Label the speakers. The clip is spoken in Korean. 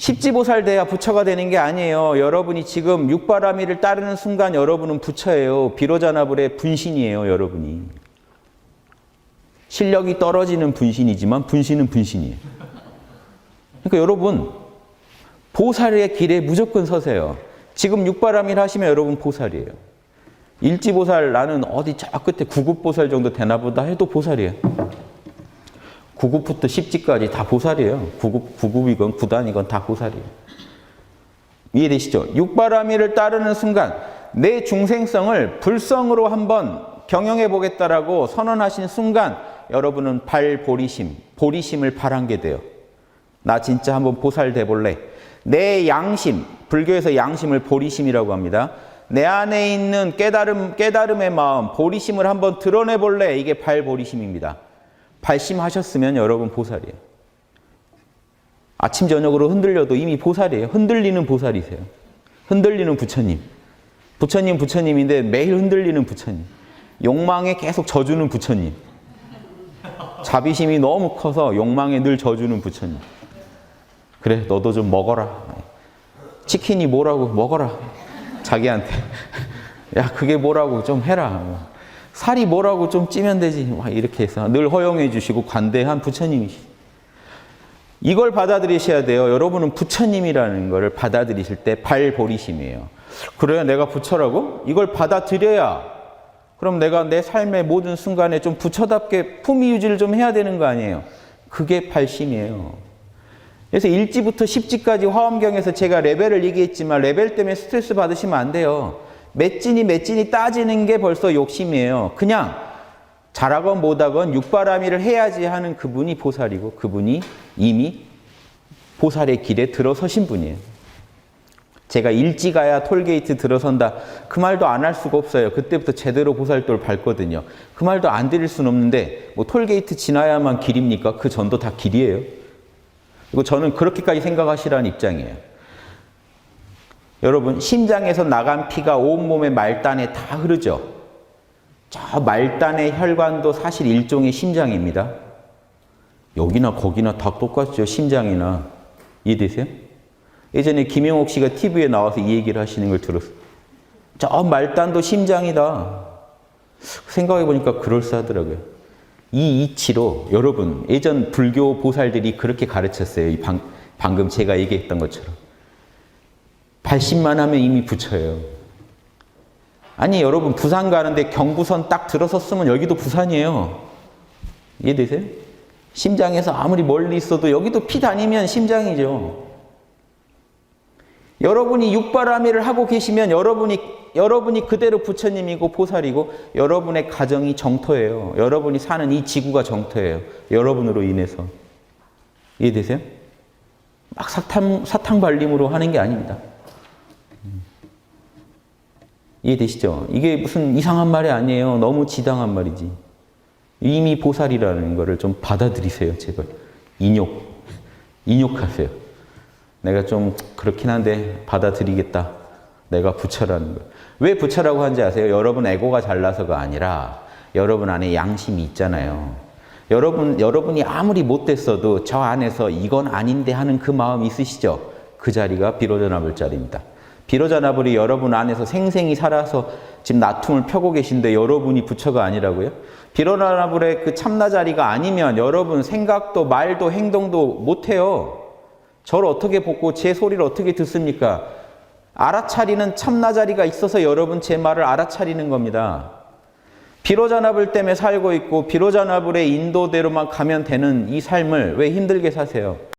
Speaker 1: 십지보살 돼야 부처가 되는 게 아니에요. 여러분이 지금 육바라미를 따르는 순간 여러분은 부처예요. 비로자나불의 분신이에요, 여러분이. 실력이 떨어지는 분신이지만 분신은 분신이에요. 그러니까 여러분 보살의 길에 무조건 서세요. 지금 육바라미를 하시면 여러분 보살이에요. 일지보살 나는 어디 저 끝에 구급보살 정도 되나 보다 해도 보살이에요. 구급부터 십지까지 다 보살이에요. 구급, 구급이건 구단이건 다 보살이에요. 이해되시죠? 육바라미를 따르는 순간 내 중생성을 불성으로 한번 경영해 보겠다라고 선언하신 순간 여러분은 발보리심, 보리심을 발한게 돼요. 나 진짜 한번 보살 돼 볼래. 내 양심, 불교에서 양심을 보리심이라고 합니다. 내 안에 있는 깨달음, 깨달음의 마음, 보리심을 한번 드러내 볼래. 이게 발보리심입니다. 발심하셨으면 여러분 보살이에요. 아침 저녁으로 흔들려도 이미 보살이에요. 흔들리는 보살이세요. 흔들리는 부처님. 부처님 부처님인데 매일 흔들리는 부처님. 욕망에 계속 져주는 부처님. 자비심이 너무 커서 욕망에 늘 져주는 부처님. 그래 너도 좀 먹어라. 치킨이 뭐라고 먹어라. 자기한테. 야 그게 뭐라고 좀 해라. 살이 뭐라고 좀 찌면 되지. 막 이렇게 해서 늘 허용해 주시고 관대한 부처님이시. 이걸 받아들이셔야 돼요. 여러분은 부처님이라는 것을 받아들이실 때 발보리심이에요. 그래야 내가 부처라고? 이걸 받아들여야 그럼 내가 내 삶의 모든 순간에 좀 부처답게 품위 유지를 좀 해야 되는 거 아니에요. 그게 발심이에요. 그래서 1지부터 10지까지 화엄경에서 제가 레벨을 얘기했지만 레벨 때문에 스트레스 받으시면 안 돼요. 맺진이 맺진이 따지는 게 벌써 욕심이에요. 그냥 잘하건 못하건 육바라미를 해야지 하는 그분이 보살이고 그분이 이미 보살의 길에 들어서신 분이에요. 제가 일찍 가야 톨게이트 들어선다. 그 말도 안 할 수가 없어요. 그때부터 제대로 보살도를 밟거든요. 그 말도 안 드릴 수는 없는데 뭐 톨게이트 지나야만 길입니까? 그 전도 다 길이에요. 그리고 저는 그렇게까지 생각하시라는 입장이에요. 여러분 심장에서 나간 피가 온몸의 말단에 다 흐르죠. 저 말단의 혈관도 사실 일종의 심장입니다. 여기나 거기나 다 똑같죠. 심장이나. 이해되세요? 예전에 김영옥 씨가 TV에 나와서 이 얘기를 하시는 걸 들었어요. 저 말단도 심장이다. 생각해 보니까 그럴싸하더라고요. 이 이치로 여러분 예전 불교 보살들이 그렇게 가르쳤어요. 방금 제가 얘기했던 것처럼. 발심만 하면 이미 부처예요. 아니 여러분 부산 가는데 경부선 딱 들어섰으면 여기도 부산이에요. 이해되세요? 심장에서 아무리 멀리 있어도 여기도 피 다니면 심장이죠. 여러분이 육바라미를 하고 계시면 여러분이 여러분이 그대로 부처님이고 보살이고 여러분의 가정이 정토예요. 여러분이 사는 이 지구가 정토예요. 여러분으로 인해서 이해되세요? 막 사탕 사탕 발림으로 하는 게 아닙니다. 이해되시죠? 이게 무슨 이상한 말이 아니에요. 너무 지당한 말이지. 이미 보살이라는 거를 좀 받아들이세요, 제발. 인욕, 인욕하세요. 내가 좀 그렇긴 한데 받아들이겠다. 내가 부처라는 거. 왜 부처라고 하는지 아세요? 여러분 에고가 잘나서가 아니라 여러분 안에 양심이 있잖아요. 여러분, 여러분이 아무리 못됐어도 저 안에서 이건 아닌데 하는 그 마음이 있으시죠? 그 자리가 비로자나불 자리입니다. 비로자나불이 여러분 안에서 생생히 살아서 지금 나툼을 펴고 계신데 여러분이 부처가 아니라고요? 비로자나불의 그 참나 자리가 아니면 여러분 생각도 말도 행동도 못해요. 저를 어떻게 보고 제 소리를 어떻게 듣습니까? 알아차리는 참나 자리가 있어서 여러분 제 말을 알아차리는 겁니다. 비로자나불 때문에 살고 있고 비로자나불의 인도대로만 가면 되는 이 삶을 왜 힘들게 사세요?